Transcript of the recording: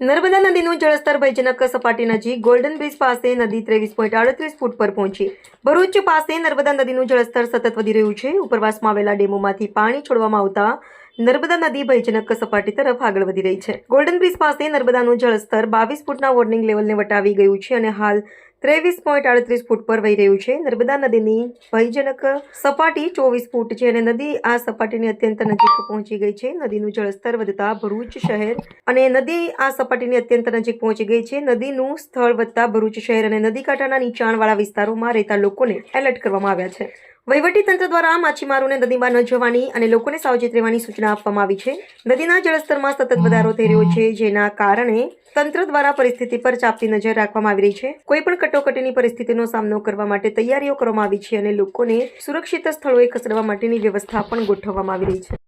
નર્મદા નદીનું જળસ્તર ભયજનક સપાટી નજીક ગોલ્ડન બ્રિજ પાસે નદી ત્રેવીસ પોઈન્ટ આડત્રીસ ફૂટ પર પહોંચી. ભરૂચ પાસે નર્મદા નદીનું જળસ્તર સતત વધી રહ્યું છે. ઉપરવાસમાં આવેલા ડેમોમાંથી પાણી છોડવામાં આવતા નર્મદા નદી ભયજનક સપાટી તરફ આગળ વધી રહી છે. ગોલ્ડન બ્રિજ પાસે નર્મદાનું જળસ્તર બાવીસ ફૂટના વોર્નિંગ લેવલને વટાવી ગયું છે અને હાલ ત્રેવીસ પોઈન્ટ આડત્રીસ ફૂટ પર વહી રહ્યું છે. નર્મદા નદીની ભયજનક સપાટી ચોવીસ ફૂટ છે અને નદી આ સપાટીની અત્યંત નજીક પહોંચી ગઈ છે. નદીનું જળસ્તર વધતા ભરૂચ શહેર અને નદી આ સપાટીની અત્યંત નજીક પહોંચી ગઈ છે. નદીનું સ્થળ વધતા ભરૂચ શહેર અને નદી કાંઠાના નીચાણવાળા વિસ્તારોમાં રહેતા લોકોને એલર્ટ કરવામાં આવ્યા છે. તંત્ર દ્વારા માછીમારોને નદીમાં ન જવાની અને લોકોને સાવચેત રહેવાની સૂચના આપવામાં આવી છે. નદીના જળસ્તરમાં સતત વધારો થઈ રહ્યો છે, જેના કારણે તંત્ર દ્વારા પરિસ્થિતિ પર ચાપતી નજર રાખવામાં આવી રહી છે. કોઈ પણ કટોકટીની પરિસ્થિતિનો સામનો કરવા માટે તૈયારીઓ કરવામાં આવી છે અને લોકોને સુરક્ષિત સ્થળોએ ખસેડવા માટેની વ્યવસ્થા પણ ગોઠવવામાં આવી રહી છે.